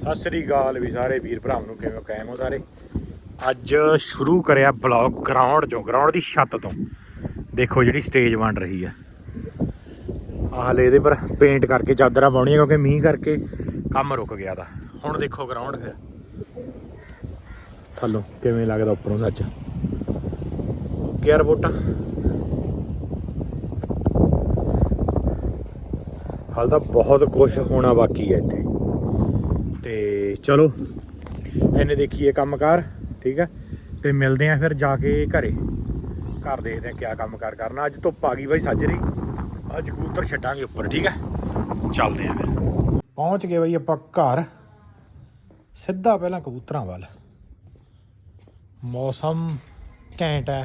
ਸਤਿ ਸ੍ਰੀ ਅਕਾਲ ਵੀ ਸਾਰੇ ਵੀਰ ਭਰਾਵਾਂ ਨੂੰ, ਕਿਵੇਂ ਕਾਇਮ ਹੋ ਸਾਰੇ? ਅੱਜ ਸ਼ੁਰੂ ਕਰਿਆ ਬਲੌਗ ਗਰਾਊਂਡ ਚੋਂ ਗਰਾਊਂਡ ਦੀ ਛੱਤ ਤੋਂ। ਦੇਖੋ ਜਿਹੜੀ ਸਟੇਜ ਬਣ ਰਹੀ ਆ। ਆਹ ਹਲੇ ਇਹਦੇ ਪਰ ਪੇਂਟ ਕਰਕੇ ਚਾਦਰਾਂ ਪਾਉਣੀਆਂ, ਕਿਉਂਕਿ ਮੀਂਹ ਕਰਕੇ ਕੰਮ ਰੁਕ ਗਿਆ ਤਾਂ। ਹੁਣ ਦੇਖੋ ਗਰਾਊਂਡ ਫਿਰ। ਥੱਲੋਂ ਕਿਵੇਂ ਲੱਗਦਾ ਉੱਪਰੋਂ ਸੱਚ ਓਕੇ ਯਾਰ ਬੋਟਾ ਹਾਲ ਤਾਂ ਬਹੁਤ ਕੁਝ ਹੋਣਾ ਬਾਕੀ ਹੈ ਇੱਥੇ। ਤੇ ਚਲੋ, ਇਹਨੇ ਦੇਖੀਏ ਕੰਮਕਾਰ, ਠੀਕ ਹੈ ਤੇ ਮਿਲਦੇ ਆ ਫਿਰ ਜਾ ਕੇ ਘਰੇ। ਘਰ ਦੇਖਦੇ ਆ ਕਿਆ ਕੰਮਕਾਰ ਕਰਨਾ। ਅੱਜ ਧੁੱਪ ਆ ਗਈ ਬਾਈ, ਸੱਜ ਰਹੀ। ਅੱਜ ਕਬੂਤਰ ਛੱਡਾਂਗੇ ਉੱਪਰ, ਠੀਕ ਹੈ ਚੱਲਦੇ ਆ ਫਿਰ। ਪਹੁੰਚ ਗਏ ਬਾਈ ਆਪਾਂ ਘਰ। ਸਿੱਧਾ ਪਹਿਲਾਂ ਕਬੂਤਰਾਂ ਵੱਲ। ਮੌਸਮ ਘੈਂਟ ਹੈ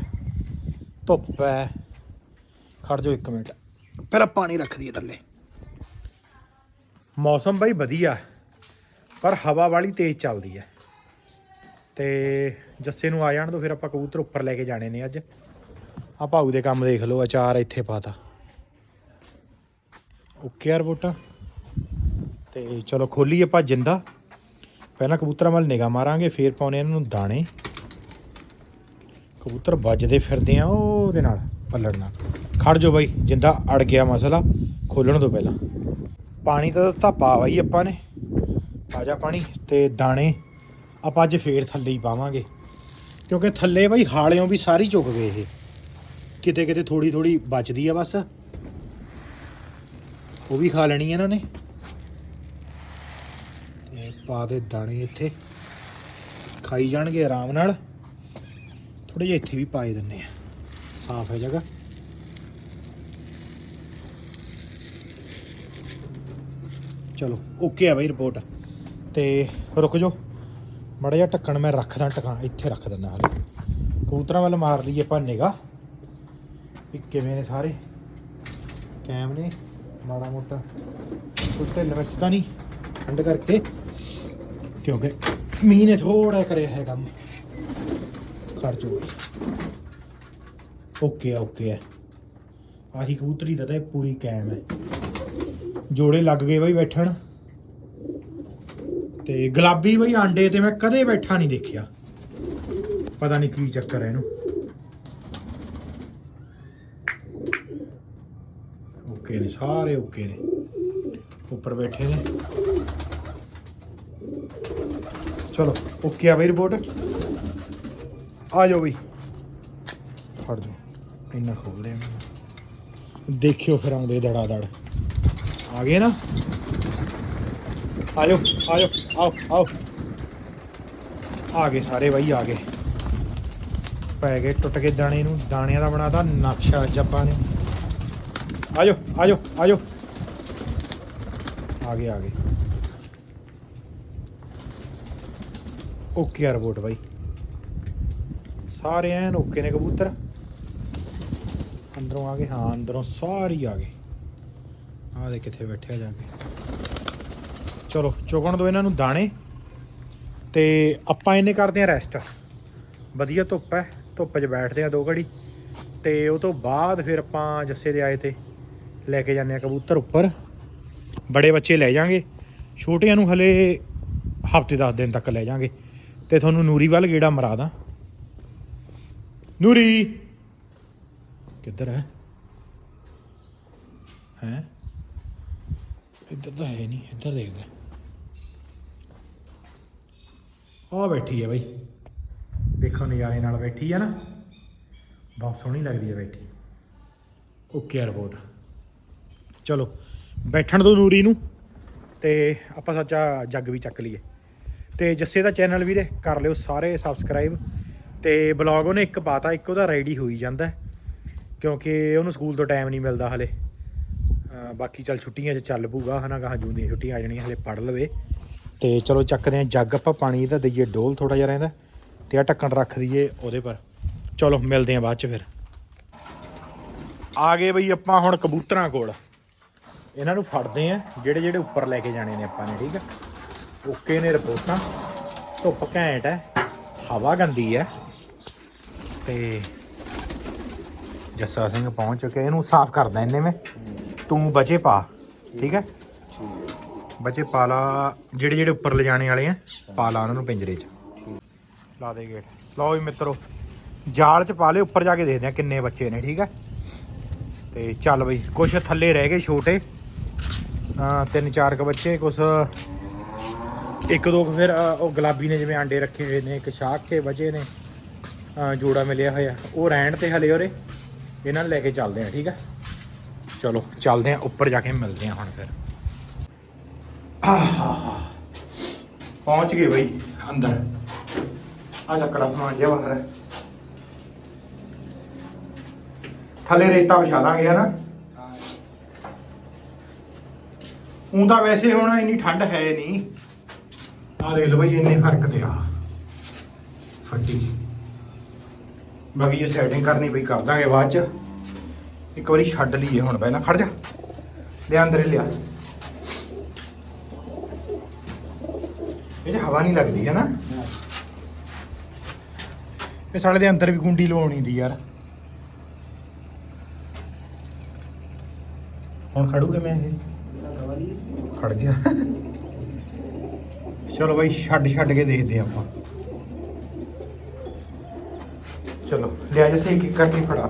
ਧੁੱਪ ਹੈ ਖੜ ਜਾਓ ਇੱਕ ਮਿੰਟ। ਪਹਿਲਾਂ ਪਾਣੀ ਰੱਖ ਦਈਏ ਥੱਲੇ। ਮੌਸਮ ਬਾਈ ਵਧੀਆ। ਪਰ ਹਵਾ ਵਾਲੀ ਤੇਜ਼ ਚੱਲਦੀ ਹੈ। ਤੇ ਜੱਸੇ ਨੂੰ ਆ ਜਾਣ ਤੋਂ ਫਿਰ ਆਪਾਂ ਕਬੂਤਰ ਉੱਪਰ ਲੈ ਕੇ ਜਾਣੇ ਨੇ ਅੱਜ। ਆ ਭਾਊ ਦੇ ਕੰਮ ਦੇਖ ਲਓ, ਅਚਾਰ ਇੱਥੇ ਪਾਤਾ। ਓਕੇ ਯਾਰ ਬੋਟਾ। ਤੇ ਚਲੋ ਖੋਲੀਏ ਆਪਾਂ ਜਿੰਦਾ ਪਹਿਲਾਂ ਕਬੂਤਰਾਂ ਵੱਲ ਨਿਗਾਹ ਮਾਰਾਂਗੇ, ਫੇਰ ਪਾਉਣੇ ਇਹਨਾਂ ਨੂੰ ਦਾਣੇ। ਕਬੂਤਰ ਵੱਜਦੇ ਫਿਰਦੇ ਆ ਉਹਦੇ ਨਾਲ, ਪੱਲੜ ਨਾਲ। ਖੜ ਜੋ ਬਾਈ, ਜਿੰਦਾ ਅੜ ਗਿਆ ਮਸਲਾ, ਖੋਲਣ ਤੋਂ ਪਹਿਲਾਂ। ਪਾਣੀ ਤਾਂ ਦਿੱਤਾ ਪਾ ਬਾਈ ਆਪਾਂ ਨੇ। ਤਾਜ਼ਾ ਪਾਣੀ ਤੇ ਦਾਣੇ ਆਪਾਂ ਅੱਜ ਫੇਰ ਥੱਲੇ ਹੀ ਪਾਵਾਂਗੇ। ਕਿਉਂਕਿ ਥੱਲੇ ਬਾਈ ਹਾਲਿਓਂ ਵੀ ਸਾਰੀ ਚੁੱਕ ਗਏ ਇਹ। ਕਿਤੇ ਕਿਤੇ ਥੋੜੀ ਥੋੜੀ ਬਚਦੀ ਆ ਬਸ। ਉਹ ਵੀ ਖਾ ਲੈਣੀ ਇਹਨਾਂ ਨੇ। ਤੇ ਪਾ ਦੇ ਦਾਣੇ ਇੱਥੇ। ਖਾਈ ਜਾਣਗੇ ਆਰਾਮ ਨਾਲ। ਥੋੜੇ ਜਿਹਾ ਇੱਥੇ ਵੀ ਪਾਏ ਦਿੰਨੇ ਆ। ਸਾਫ਼ ਹੈ ਜਗ੍ਹਾ। ਚਲੋ ਓਕੇ ਆ ਬਾਈ ਰਿਪੋਰਟ ਤੇ ਰੁਕ ਜਾਓ। ਮੜਾ ਜਿਹਾ ਢੱਕਣ ਮੈਂ ਰੱਖਦਾ ਟਿਕਾ ਇੱਥੇ ਰੱਖ ਦਿੰਦਾ ਹਾਲੇ ਕਬੂਤਰਾਂ ਵੱਲ ਮਾਰ ਲਈਏ ਆਪਾਂ ਨਿਗਾਹ। ਵੀ ਕਿਵੇਂ ਨੇ ਸਾਰੇ? ਕੈਮ ਨੇ, ਮਾੜਾ ਮੋਟਾ। ਕੁਝ ਢਿੱਲ ਵਿੱਚ ਤਾਂ ਨਹੀਂ ਠੰਡ ਕਰਕੇ। ਕਿਉਂਕਿ ਮੀਂਹ ਨੇ ਥੋੜਾ ਕਰਿਆ ਹੈ ਕੰਮ ਖਰਚੋ ਓਕੇ ਆ ਓਕੇ ਆ। ਆਹੀ ਕਬੂਤਰੀ ਦਾ ਤਾਂ ਇਹ ਪੂਰੀ ਕੈਮ ਹੈ। ਜੋੜੇ ਲੱਗ ਗਏ ਬਈ ਬੈਠਣ। ਤੇ ਗੁਲਾਬੀ ਬਈ ਆਂਡੇ ਤੇ ਮੈਂ ਕਦੇ ਬੈਠਾ ਨਹੀਂ ਦੇਖਿਆ। ਪਤਾ ਨਹੀਂ ਕੀ ਚੱਕਰ ਹੈ ਇਹਨੂੰ। ਓਕੇ ਨੇ, ਸਾਰੇ ਓਕੇ ਨੇ। ਉੱਪਰ ਬੈਠੇ ਨੇ। ਚਲੋ, ਓਕੇ ਆ ਬਈ ਰਿਪੋਰਟ ਆ ਜਾਓ ਬਈ। ਫੜ ਜਾਓ ਇੰਨਾ ਖੋਲਦੇ ਆ। ਦੇਖਿਓ ਫਿਰ ਆਉਂਦੇ ਦੜਾ ਦੜ। ਆ ਗਏ ਨਾ? ਆਜੋ ਆਜੋ ਆਓ ਆਓ। ਆ ਗਏ ਸਾਰੇ ਬਾਈ, ਆ ਗਏ। ਪੈ ਗਏ, ਟੁੱਟ ਕੇ ਦਾਣੇ ਨੂੰ, ਦਾਣਿਆਂ ਦਾ ਬਣਾਤਾ ਨਕਸ਼ਾ ਅੱਜ ਆਪਾਂ ਨੇ। ਆਜੋ ਆਜੋ ਆਜੋ। ਆ ਗਏ ਆ ਗਏ। ਓਕੇ ਆ ਰਿਪੋਰਟ ਬਾਈ। ਸਾਰੇ ਐਨ ਓਕੇ ਨੇ ਕਬੂਤਰ। ਅੰਦਰੋਂ ਆ ਗਏ, ਹਾਂ, ਅੰਦਰੋਂ ਸਾਰੇ ਆ ਗਏ। ਆ ਦੇ ਕਿੱਥੇ ਬੈਠਿਆ ਜਾ ਕੇ। ਚਲੋ, ਚੁਗਣ ਦੋ ਇਹਨਾਂ ਨੂੰ ਦਾਣੇ ਤੇ ਆਪਾਂ ਇਹਨੇ ਕਰਦੇ ਆ ਰੈਸਟ ਵਧੀਆ ਧੁੱਪ ਹੈ, ਧੁੱਪ 'ਚ ਬੈਠਦੇ ਆ ਦੋ ਘੜੀ ਤੇ ਉਹ ਤੋਂ ਬਾਅਦ ਫਿਰ ਆਪਾਂ ਜੱਸੇ ਦੇ ਆਏ ਤੇ ਲੈ ਕੇ ਜਾਂਦੇ ਆ ਕਬੂਤਰ ਉੱਪਰ। ਬੜੇ ਬੱਚੇ ਲੈ ਜਾਾਂਗੇ, ਛੋਟਿਆਂ ਨੂੰ ਹਲੇ ਹਫ਼ਤੇ 10 ਦਿਨ ਤੱਕ ਲੈ ਜਾਾਂਗੇ। ਤੇ ਤੁਹਾਨੂੰ ਨੂਰੀ ਵੱਲ ਗੇੜਾ ਮਰਾ ਦਾਂ। ਨੂਰੀ! ਕਿੱਧਰ ਹੈ? ਹੈ? ਇੱਧਰ ਤਾਂ ਹੈ ਨਹੀਂ, ਇੱਧਰ ਦੇਖਦੇ ਆ ਬੈਠੀ ਹੈ ਬਾਈ। ਦੇਖੋ ਨਜ਼ਾਰੇ ਨਾਲ ਬੈਠੀ ਹੈ ਨਾ। ਬਹੁਤ ਸੋਹਣੀ ਲੱਗਦੀ ਹੈ ਬੈਠੀ। ਓਕੇ ਯਾਰ, ਬਹੁਤ। ਚਲੋ, ਬੈਠਣ ਤੋਂ ਦੂਰੀ ਨੂੰ ਤੇ ਆਪਾਂ ਸੱਚਾ ਜੱਗ ਵੀ ਚੱਕ ਲਈਏ। ਤੇ ਜੱਸੇ ਦਾ ਚੈਨਲ ਵੀਰੇ, ਕਰ ਲਿਓ ਸਾਰੇ ਸਬਸਕ੍ਰਾਈਬ ਤੇ ਬਲੌਗ ਉਹਨੇ ਇੱਕ ਪਾਤਾ, ਇੱਕ ਉਹਦਾ ਰੈਡੀ ਹੋਈ ਜਾਂਦਾ। ਕਿਉਂਕਿ ਉਹਨੂੰ ਸਕੂਲ ਤੋਂ ਟਾਈਮ ਨਹੀਂ ਮਿਲਦਾ ਹਲੇ। ਬਾਕੀ ਚੱਲ ਛੁੱਟੀਆਂ 'ਚ ਚੱਲ ਪੂਗਾ ਹਨਾ ਗਾਹਾਂ ਜੂਨ ਦੀਆਂ ਛੁੱਟੀਆਂ ਆ ਜਾਣੀਆਂ, ਹਲੇ ਪੜ ਲਵੇ। ਤੇ ਚਲੋ ਚੱਕਦੇ ਆਂ ਜੱਗ ਆਪਾਂ ਪਾਣੀ ਦਾ ਦਈਏ, ਡੋਲ ਥੋੜਾ ਜਿਹਾ ਰਹਿੰਦਾ ਤੇ ਆ ਢੱਕਣ ਰੱਖ ਦਈਏ ਉਹਦੇ ਪਰ। ਚਲੋ, ਮਿਲਦੇ ਆਂ ਬਾਅਦ 'ਚ ਫਿਰ। ਆ ਗਏ ਬਈ ਆਪਾਂ ਹੁਣ ਕਬੂਤਰਾਂ ਕੋਲ। ਇਹਨਾਂ ਨੂੰ ਫੜਦੇ ਆਂ ਜਿਹੜੇ ਜਿਹੜੇ ਉੱਪਰ ਲੈ ਕੇ ਜਾਣੇ ਨੇ ਆਪਾਂ ਨੇ, ਠੀਕ ਆ ਓਕੇ ਨੇ ਰਿਪੋਰਟਾਂ। ਧੁੱਪ ਘੈਂਟ ਹੈ, ਹਵਾ ਗੰਦੀ ਹੈ। ਤੇ ਜੱਸਾ ਸਿੰਘ ਪਹੁੰਚ ਚੁੱਕਿਆ, ਇਹਨੂੰ ਸਾਫ਼ ਕਰਦਾ ਇੰਨੇ ਮੈਂ ਤੂੰ ਬਚੇ ਪਾ, ਠੀਕ ਹੈ? ਬੱਚੇ ਪਾਲਾ, ਜਿਹੜੇ ਜਿਹੜੇ ਉੱਪਰ ਲਿਜਾਣੇ ਵਾਲੇ ਆ, ਪਾਲਾ ਉਹਨਾਂ ਨੂੰ ਪਿੰਜਰੇ 'ਚ। ਲਾ ਦੇ ਗੇਟ ਲਓ ਵੀ ਮਿੱਤਰੋ, ਜਾਲ 'ਚ ਪਾ ਲਏ, ਉੱਪਰ ਜਾ ਕੇ ਦੇਖਦੇ ਆ ਕਿੰਨੇ ਬੱਚੇ ਨੇ, ਠੀਕ ਹੈ ਤੇ ਚੱਲ ਬਈ, ਕੁਛ ਥੱਲੇ ਰਹਿ ਗਏ ਛੋਟੇ। ਤਿੰਨ ਚਾਰ ਕ ਬੱਚੇ, ਕੁਛ ਇੱਕ ਦੋ ਕੁ ਫਿਰ ਉਹ ਗੁਲਾਬੀ ਨੇ ਜਿਵੇਂ ਆਂਡੇ ਰੱਖੇ ਹੋਏ ਨੇ, ਇੱਕ ਸ਼ਾਖ ਕੇ ਬਚੇ ਨੇ ਜੋੜਾ ਮਿਲਿਆ ਹੋਇਆ। ਉਹ ਰਹਿਣ ਤੇ ਹਲੇ ਉਹਰੇ ਇਹਨਾਂ ਨੂੰ ਲੈ ਕੇ ਚੱਲਦੇ ਆ, ਠੀਕ ਹੈ ਚਲੋ, ਚੱਲਦੇ ਆ, ਉੱਪਰ ਜਾ ਕੇ ਮਿਲਦੇ ਆ ਹੁਣ ਫਿਰ। ਪਹੁੰਚ ਗਏ ਬਈ ਅੰਦਰ। ਆ ਲੱਕੜਾ ਸਮਾਨ ਜਿਹਾ ਬਾਹਰ। ਹੈ ਥੱਲੇ ਰੇਤਾ ਵਿਛਾ ਦਾਂਗੇ ਹਨਾ? ਹੁਣ ਤਾਂ ਵੈਸੇ ਹੁਣ ਇੰਨੀ ਠੰਡ ਹੈ ਨਹੀਂ। ਆ ਦੇਖ ਲਓ ਬਈ ਇੰਨੇ ਫ਼ਰਕ ਤੇ ਆ। ਫੱਟੀ। ਬਾਕੀ ਇਹ ਸੈਟਿੰਗ ਕਰਨੀ ਪਈ ਕਰ ਦਾਂਗੇ ਬਾਅਦ ਚ। ਇੱਕ ਵਾਰੀ ਛੱਡ ਲਈਏ ਹੁਣ ਪਹਿਲਾਂ ਖੜ ਜਾ। ਲੈ ਅੰਦਰ ਲਿਆ। 'ਚ ਹਵਾ ਨਹੀਂ ਲੱਗਦੀ ਹੈ ਨਾ ਇਹ ਸਾਲੇ ਦੇ ਅੰਦਰ ਵੀ ਗੁੰਡੀ ਲਵਾਉਣੀ ਦੀ ਯਾਰ। ਹੁਣ ਖੜੂਗੇ ਮੈਂ ਇਹ? ਖੜ ਗਿਆ। ਚਲੋ ਬਾਈ, ਛੱਡ ਛੱਡ ਕੇ ਦੇਖਦੇ ਹਾਂ ਆਪਾਂ। ਚਲੋ, ਲਿਆ ਜੈਸੇ ਇੱਕ ਇੱਕ ਕਰਕੇ ਫੜਾ।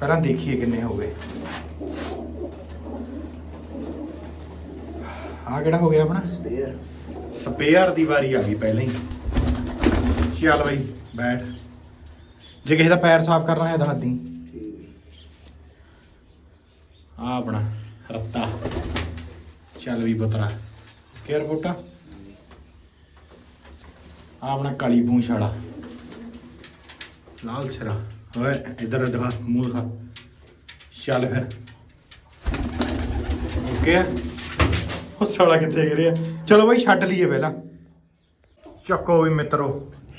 ਪਹਿਲਾਂ ਦੇਖੀਏ ਕਿੰਨੇ ਹੋ ਗਏ। ਆ ਕਿਹੜਾ ਹੋ ਗਿਆ ਆਪਣਾ? ਸਪੇਅਰ ਸਪੇਅਰ ਦੀ ਵਾਰੀ ਆ ਗਈ ਪਹਿਲਾਂ ਹੀ। ਚੱਲ ਬਾਈ, ਬੈਠ। ਜੇ ਕਿਸੇ ਦਾ ਪੈਰ ਸਾਫ਼ ਕਰਨਾ ਹੈ ਦੱਸ ਦੀ ਆ ਆਪਣਾ ਰੱਤਾ ਚੱਲ ਵੀ ਬਤਰਾ ਕੇਅਰ ਬੋਟਾ? ਆ ਆਪਣਾ ਕਾਲੀ ਪੂੰਛ ਵਾਲਾ ਲਾਲ ਛਰਾ ਓਏ, ਇਧਰ ਦਿਖਾ, ਮੂੰਹ ਦਿਖਾ। ਚੱਲ ਫਿਰ। ਓਕੇ। ਉਹ ਸਾਲਾ ਕਿੱਥੇ ਗਿਰਿਆ ਚਲੋ ਬਾਈ, ਛੱਡ ਲਈਏ ਪਹਿਲਾਂ। ਚੱਕੋ ਵੀ ਮਿੱਤਰੋ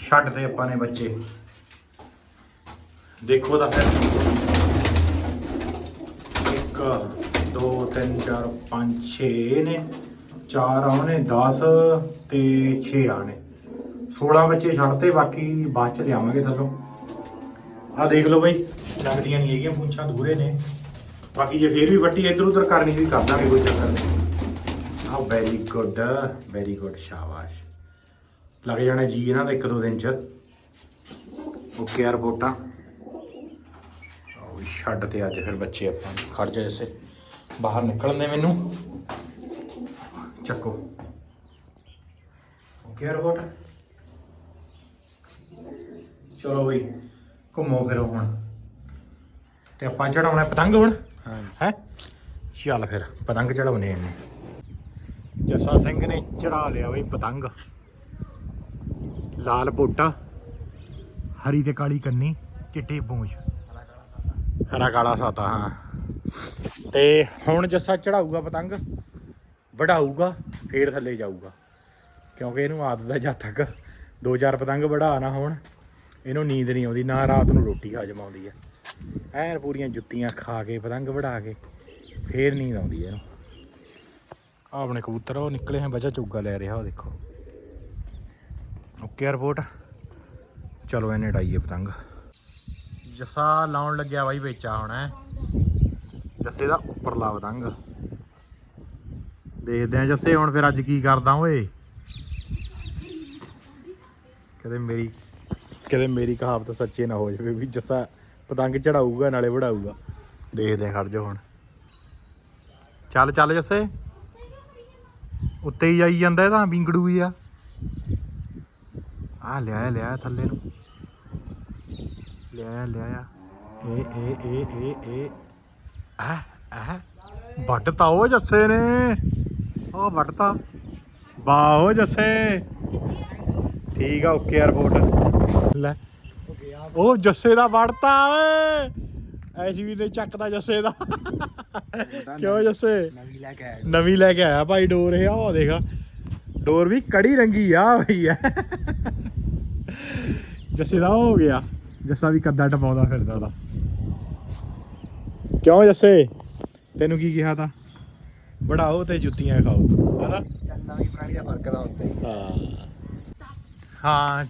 ਛੱਡ ਤੇ ਆਪਾਂ ਨੇ ਬੱਚੇ। ਦੇਖੋ ਤਾਂ ਫਿਰ। 1 2 3 4 5 6 ਨੇ। 4 ਆਉਣੇ 10 ਤੇ 6 ਆਣੇ 16 ਬੱਚੇ ਛੱਡਤੇ, ਬਾਕੀ ਬਾਅਦ ਚ ਲਿਆਵਾਂਗੇ ਥੱਲੋਂ। ਆ ਦੇਖ ਲਓ ਬਾਈ, ਲੱਗਦੀਆਂ ਨਹੀਂ ਹੈਗੀਆਂ, ਪੁੰਛਾਂ ਦੂਰੇ ਨੇ। ਬਾਕੀ ਜੇ ਫੇਰ ਵੀ ਵੱਟੀ ਇੱਧਰ ਉੱਧਰ ਕਰਨੀ ਵੀ ਕਰ ਦਾਂਗੇ, ਕੋਈ ਚੱਕਰ ਨਹੀਂ। ਆ ਵੈਰੀ ਗੁੱਡ ਵੈਰੀ ਗੁੱਡ ਸ਼ਾਬਾਸ਼। ਲੱਗ ਜਾਣਾ ਜੀ ਇਹਨਾਂ ਦਾ ਇੱਕ ਦੋ ਦਿਨ ਚ। ਓਕੇ ਆ ਰਿਪੋਰਟਾਂ ਆਓ ਛੱਡ ਤੇ ਅੱਜ ਫਿਰ ਬੱਚੇ ਆਪਾਂ ਖੜ ਜਾ ਇਸੇ। ਬਾਹਰ ਨਿਕਲਣ ਦੇ ਮੈਨੂੰ। ਚੱਕੋ। ਓਕੇ ਆ ਰਿਪੋਰਟ ਚਲੋ ਬਈ ਘੁੰਮੋ ਫਿਰੋ ਹੁਣ। ਤੇ ਆਪਾਂ ਚੜਾਉਣਾ ਪਤੰਗ ਹੁਣ? ਹਾਂ? ਚੱਲ ਫਿਰ ਪਤੰਗ ਚੜਾਉਨੇ ਇਹਨੇ ਜੱਸਾ ਸਿੰਘ ਨੇ ਚੜਾ ਲਿਆ ਬਈ ਪਤੰਗ। ਲਾਲ ਪੋਟਾ ਹਰੀ ਤੇ ਕਾਲੀ ਕੰਨੀ, ਚਿੱਟੀ ਪੂੰਛ। ਹਰਾ ਕਾਲਾ ਸਾਤਾ, ਹਾਂ। ਤੇ ਹੁਣ ਜੱਸਾ ਚੜਾਊਗਾ ਪਤੰਗ, ਵਢਾਊਗਾ, ਫੇਰ ਥੱਲੇ ਜਾਊਗਾ। ਕਿਉਂਕਿ ਇਹਨੂੰ ਆਦਤ ਹੈ ਜਦ ਤੱਕ ਦੋ ਚਾਰ ਪਤੰਗ ਵਢਾ ਨਾ ਹੋਣ, ਇਹਨੂੰ ਨੀਂਦ ਨਹੀਂ ਆਉਂਦੀ, ਨਾ ਰਾਤ ਨੂੰ ਰੋਟੀ ਹਜਮ ਆਉਂਦੀ ਹੈ ਐਨ ਪੂਰੀਆਂ ਜੁੱਤੀਆਂ ਖਾ ਕੇ, ਪਤੰਗ ਵਢਾ ਕੇ, ਫੇਰ ਨੀਂਦ ਆਉਂਦੀ ਹੈ ਇਹਨੂੰ। ਆਪਣੇ ਕਬੂਤਰ ਉਹ ਨਿਕਲੇ ਹਨ ਬੱਚਾ ਚੁੱਗਾ ਲੈ ਰਿਹਾ, ਉਹ ਦੇਖੋ। Okay report. ਚਲੋ ਇਹਨੇ ਡਾਈਏ ਪਤੰਗ। ਜੱਸਾ ਲਾਉਣ ਲੱਗਿਆ ਬਾਈ ਵੇਚਾ ਹੁਣ ਜੱਸੇ ਦਾ ਉੱਪਰਲਾ ਪਤੰਗ। ਦੇਖਦੇ ਆ ਜੱਸੇ ਹੁਣ ਫਿਰ ਅੱਜ ਕੀ ਕਰਦਾ ਓਏ। ਕਦੇ ਮੇਰੀ ਕਦੇ ਮੇਰੀ ਕਹਾਵਤ ਸੱਚੇ ਨਾ ਹੋ ਜਾਵੇ ਵੀ ਜੱਸਾ ਪਤੰਗ ਚੜਾਊਗਾ, ਨਾਲੇ ਵੜਾਊਗਾ। ਦੇਖਦੇ ਆ ਖੜ ਜਾ ਹੁਣ। ਚੱਲ ਚੱਲ ਜੱਸੇ। ਉੱਤੇ ਹੀ ਜਾਈ ਜਾਂਦਾ ਇਹ ਤਾਂ, ਵਿੰਗੜੂ ਹੀ ਆ। ਆ ਲਿਆ ਲਿਆ ਥੱਲੇ ਨੂੰ। ਲਿਆ ਲਿਆ ਏ ਏ ਏ ਏ ਏ। ਆ ਆ ਵੱਟਤਾ ਉਹ ਜੱਸੇ ਨੇ। ਉਹ ਵੱਟਤਾ ਵਾਹ, ਉਹ ਜੱਸੇ। ਠੀਕ ਆ, ਓਕੇ ਰਿਪੋਰਟ ਲੈ। ਉਹ ਜੱਸੇ ਦਾ ਵੜਤਾ ਓਏ। ਐਸੀ ਨੇ ਚੱਕਦਾ ਜੱਸੇ ਦਾ। ਕਿਉਂ ਜੱਸੇ? ਨਵੀਂ ਲੈ ਕੇ ਆਇਆ। ਨਵੀਂ ਲੈ ਕੇ ਆਇਆ ਭਾਈ ਡੋਰ ਇਹ ਉਹ ਦੇਖ। ਡੋਰ ਵੀ ਕੜੀ ਰੰਗੀ ਆ ਭਈ ਐ। ਜੱਸੇ ਦਾ ਹੋ ਗਿਆ। ਜੱਸਾ ਵੀ ਕੱਦਾ ਟਪਾਉਂਦਾ ਫਿਰਦਾ ਦਾ ਕਿਉਂ ਜੱਸੇ? ਤੈਨੂੰ ਕੀ ਕਿਹਾ ਤਾ? ਬੜਾਓ ਤੇ ਜੁੱਤੀਆਂ ਖਾਓ ਹਨਾ? ਨਵੀਂ ਪੁਰਾਣੀ ਦਾ ਫ਼ਰਕ ਦਾ ਹੁੰਦਾ ਹੀ। ਹਾਂ।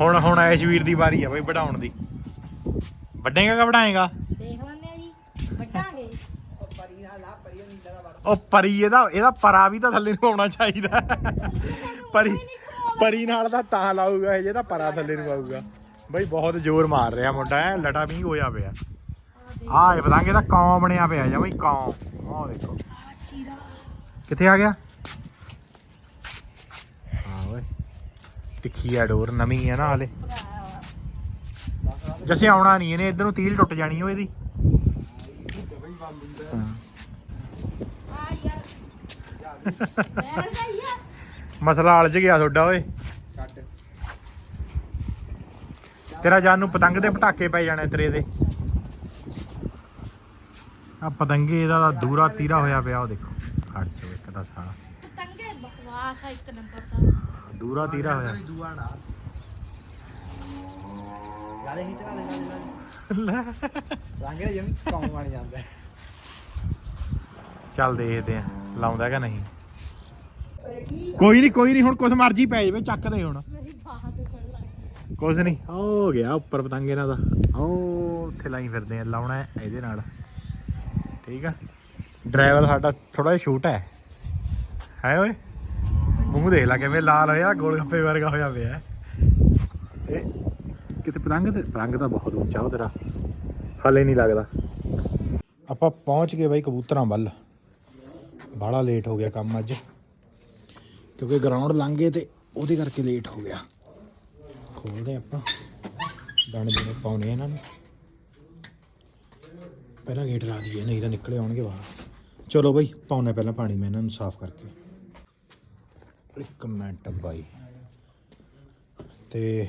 ਹੁਣ ਹੁਣ ਐਸ਼ਵੀਰ ਦੀ ਵਾਰੀ ਆ ਬਈ ਵਢਾਉਣ ਦੀ। ਵੱਡੇਗਾ ਕਿ ਆ ਜੀ ਵੱਟਾਂਗੇ ਉਹ ਪਰੀ ਇਹਦਾ ਇਹਦਾ ਪਰਾ ਵੀ ਤਾਂ ਥੱਲੇ ਨੂੰ ਆਉਣਾ ਚਾਹੀਦਾ। ਪਰੀ ਪਰੀ ਨਾਲ ਤਾਂ ਤਾਂ ਲਾਊਗਾ ਇਹ ਜਿਹਦਾ ਪਰਾ ਥੱਲੇ ਨੂੰ ਆਊਗਾ। ਬਈ ਬਹੁਤ ਜ਼ੋਰ ਮਾਰ ਰਿਹਾ ਮੁੰਡਾ, ਐ ਲਟਾ ਵੀ ਹੋਇਆ ਪਿਆ। ਆਹ ਇਹ ਪਤੰਗ, ਇਹਦਾ ਕੌਂ ਬਣਿਆ ਪਿਆ ਜਾਂ ਬਈ ਕੌਂ? ਆਹ ਦੇਖੋ। ਚੀਰਾ ਕਿੱਥੇ ਆ ਗਿਆ? ਹਾਂ ਓਏ, ਤਿੱਖੀ ਆ ਡੋਰ, ਨਵੀਂ ਆ ਨਾ ਹਾਲੇ। ਜਸੇ ਆਉਣਾ ਨਹੀਂ, ਇਹਨੇ ਇਧਰ ਨੂੰ ਤੀਲ ਟੁੱਟ ਜਾਣੀ ਓ ਇਹਦੀ। ਹਾਂ। ਆ ਯਾਰ। ਮੈਂ ਕਿਹਾ ਯਾਰ। ਮਸਲਾ ਅਲਝ ਗਿਆ ਤੁਹਾਡਾ ਓਏ। ਤੇਰਾ ਜਾਨ ਨੂੰ ਪਤੰਗ ਦੇ ਪਟਾਕੇ ਪੈ ਜਾਣੇ ਤੇਰੇ ਦੇ। ਆ ਪਤੰਗੇ ਇਹਦਾ ਤਾਂ ਦੂਰਾ ਤੀਰਾ ਹੋਇਆ ਪਿਆ ਉਹ ਦੇਖੋ। ਖੜ ਚੋ ਇੱਕ ਦਾ ਸਾਲਾ। ਪਤੰਗੇ ਬਕਵਾਸ ਆ ਇੱਕ ਨੰਬਰ ਦਾ। ਦੂਰਾ ਤੀਰਾ ਹੋਇਆ। ਵੀ ਦੂਆ ਨਾ। ਯਾਦੇ ਹੀ ਚਲਾ ਦੇ ਲੈ। ਰੰਗ ਨੇ ਜਮੀ ਕੌਮ ਬਣ ਜਾਂਦਾ। ਹੈ। ਚੱਲ ਦੇਖਦੇ ਆ ਲਾਉਂਦਾ ਕਿ ਨਹੀਂ। ਕੋਈ ਨਹੀਂ ਕੋਈ ਨਹੀਂ ਹੁਣ ਕੁਛ ਮਰਜ਼ੀ ਪੈ ਜਾਵੇ ਚੱਕ ਦੇ ਹੁਣ। ਕੁਛ ਨਹੀਂ। ਹੋ ਗਿਆ ਉੱਪਰ ਪਤੰਗ ਇਹਨਾਂ ਦਾ। ਉਹ ਉੱਥੇ ਲਾਈ ਫਿਰਦੇ ਆ ਲਾਉਣਾ ਇਹਦੇ ਨਾਲ। ਠੀਕ ਆ। ਡਰਾਈਵਰ ਸਾਡਾ ਥੋੜਾ ਜਿਹਾ ਛੋਟਾ ਹੈ। ਹੈ ਓਏ? ਮੂੰਹ ਦੇਖ ਲੈ ਕਿਵੇਂ ਲਾਲ ਹੋਇਆ ਗੋਲ ਗੱਪੇ ਵਰਗਾ ਹੋਇਆ ਪਿਆ ਇਹ ਕਿਤੇ ਪਤੰਗ ਤੇ ਪਤੰਗ ਤਾਂ ਬਹੁਤ ਉੱਚਾ ਉਹ ਤੇਰਾ। ਹਲੇ ਨਹੀਂ ਲੱਗਦਾ। ਆਪਾਂ ਪਹੁੰਚ ਗਏ ਬਾਈ ਕਬੂਤਰਾਂ ਵੱਲ। ਬਾਹਲਾ ਲੇਟ ਹੋ ਗਿਆ ਕੰਮ ਅੱਜ। ਕਿਉਂਕਿ ਗਰਾਊਂਡ ਲੰਘ ਗਏ ਤੇ ਉਹਦੇ ਕਰਕੇ ਲੇਟ ਹੋ ਗਿਆ। ਖੋਲਦੇ ਆਪਾਂ। ਦਾਣੇ ਦੂਣੇ ਪਾਉਣੇ ਇਹਨਾਂ ਨੂੰ। ਪਹਿਲਾਂ ਗੇਟ ਲਾ ਦਈਏ, ਨਹੀਂ ਤਾਂ ਨਿਕਲੇ ਆਉਣਗੇ ਬਾਹਰ। ਚਲੋ ਬਾਈ, ਪਾਉਣਾ ਪਹਿਲਾਂ ਪਾਣੀ ਮੈਂ ਇਹਨਾਂ ਨੂੰ ਸਾਫ਼ ਕਰਕੇ। ਇੱਕ ਮਿੰਟ ਬਾਈ। ਤੇ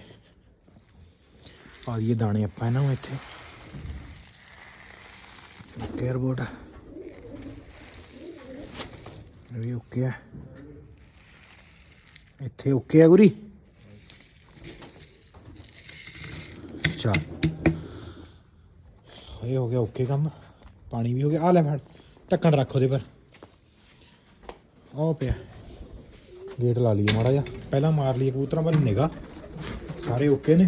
ਪਾ ਦਈਏ ਦਾਣੇ ਆਪਾਂ ਇਹਨਾਂ ਨੂੰ ਇੱਥੇ। ਕੇਅਰ ਬੋਰਡ ਵੀ ਓਕੇ ਆ। ਇੱਥੇ ਓਕੇ ਆ ਗੁਰੀ? ਚਲ। ਇਹ ਹੋ ਗਿਆ ਓਕੇ ਕੰਮ। ਪਾਣੀ ਵੀ ਹੋ ਗਿਆ। ਆ ਲੈ ਫੜ। ਢੱਕਣ ਰੱਖ ਉਹਦੇ ਪਰ। ਉਹ ਪਿਆ। ਗੇਟ ਲਾ ਲਈਏ ਮਾੜਾ ਜਿਹਾ। ਪਹਿਲਾਂ ਮਾਰ ਲਈਏ ਕਬੂਤਰਾਂ ਵੱਲ ਨਿਗਾ ਸਾਰੇ ਓਕੇ ਨੇ।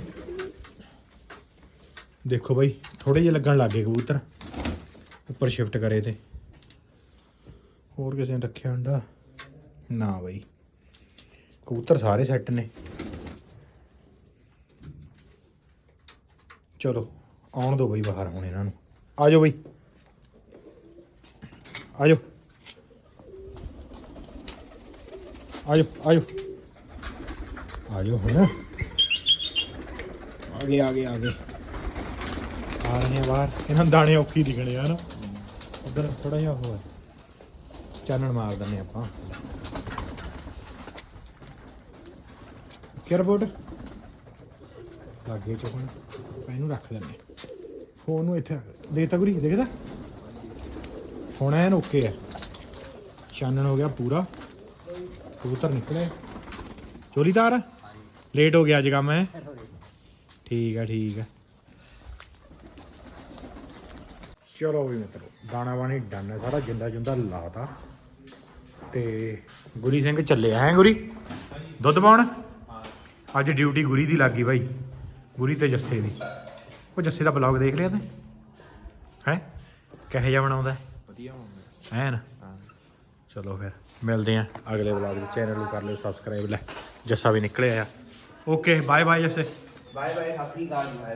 ਦੇਖੋ ਬਾਈ ਥੋੜੇ ਜਿਹੇ ਲੱਗਣ ਲੱਗੇ ਕਬੂਤਰ। ਉੱਪਰ ਸ਼ਿਫਟ ਕਰੇ ਤੇ। ਹੋਰ ਕਿਸੇ ਨੇ ਰੱਖਿਆ ਅੰਡਾ ਨਾ ਬਾਈ। ਕਬੂਤਰ ਸਾਰੇ ਸੈੱਟ ਨੇ। ਚਲੋ, ਆਉਣ ਦਿਓ ਬਈ ਬਾਹਰ ਹੁਣ ਇਹਨਾਂ ਨੂੰ। ਆ ਜਾਓ ਬਈ। ਆ ਜਾਓ ਆ ਜਾਓ ਆ ਜਾਓ ਆ ਜਾਓ ਹੁਣ। ਆ ਗਏ ਆ ਗਏ ਆ ਗਏ। ਆ ਰਹੇ ਆ ਬਾਹਰ। ਇਹਨਾਂ ਦਾਣੇ ਔਖੀ ਦਿਖਣੇ ਆ ਨਾ ਉਧਰ ਥੋੜਾ ਜਿਹਾ ਹੋਇਆ ਚਾਨਣ ਮਾਰ ਦਿੰਨੇ ਆਪਾਂ। ਕਿਰਬੋਰਡ ਲਾਗੇ ਚੋਂ ਇਹਨੂੰ ਰੱਖ ਦਿੰਨੇ ਫੋਨ ਨੂੰ ਇੱਥੇ ਰੱਖ ਦੇਖਤਾ ਗੁਰੀ ਦੇਖਦਾ ਹੁਣ ਐਨ ਓਕੇ ਹੈ। ਚਾਨਣ ਹੋ ਗਿਆ ਪੂਰਾ। ਕਬੂਤਰ ਨਿਕਲੇ ਚੋਲੀਦਾਰ ਲੇਟ ਹੋ ਗਿਆ ਅੱਜ ਕੰਮ, ਹੈ? ਠੀਕ ਆ ਠੀਕ ਹੈ। ਚਲੋ ਵੀ ਮਿੱਤਰੋ। ਦਾਣਾ ਬਾਣੀ ਡਨ ਹੈ ਸਾਰਾ ਜਿੰਦਾ ਜੁੰਦਾ ਲਾਤਾ। ਤੇ ਗੁਰੀ ਸਿੰਘ ਚੱਲਿਆ ਹੈ ਗੁਰੀ? ਦੁੱਧ ਪਾਉਣ? ਅੱਜ ਡਿਊਟੀ ਗੁਰੀ ਦੀ ਲੱਗੀ ਬਾਈ। ਗੁਰੀ ਤੇ ਜੱਸੇ ਦੀ। ਉਹ ਜੱਸੇ ਦਾ ਬਲੌਗ ਦੇਖ ਲਿਆ ਤੇ? ਹੈ? ਕਿਹੋ ਜਿਹਾ ਬਣਾਉਂਦਾ? ਵਧੀਆ ਹੈ ਨਾ? ਚਲੋ ਫਿਰ ਮਿਲਦੇ ਆਂ ਅਗਲੇ ਵਲੌਗ ਵਿੱਚ। ਚੈਨਲ ਨੂੰ ਕਰ ਲਿਓ ਸਬਸਕ੍ਰਾਈਬ। ਲੈ ਜੱਸਾ ਵੀ ਨਿਕਲਿਆ ਆ। ਓਕੇ ਬਾਏ ਬਾਏ ਜੱਸੇ ਬਾਏ ਬਾਏ ਹਸੀ ਕਾਲ ਬਾਏ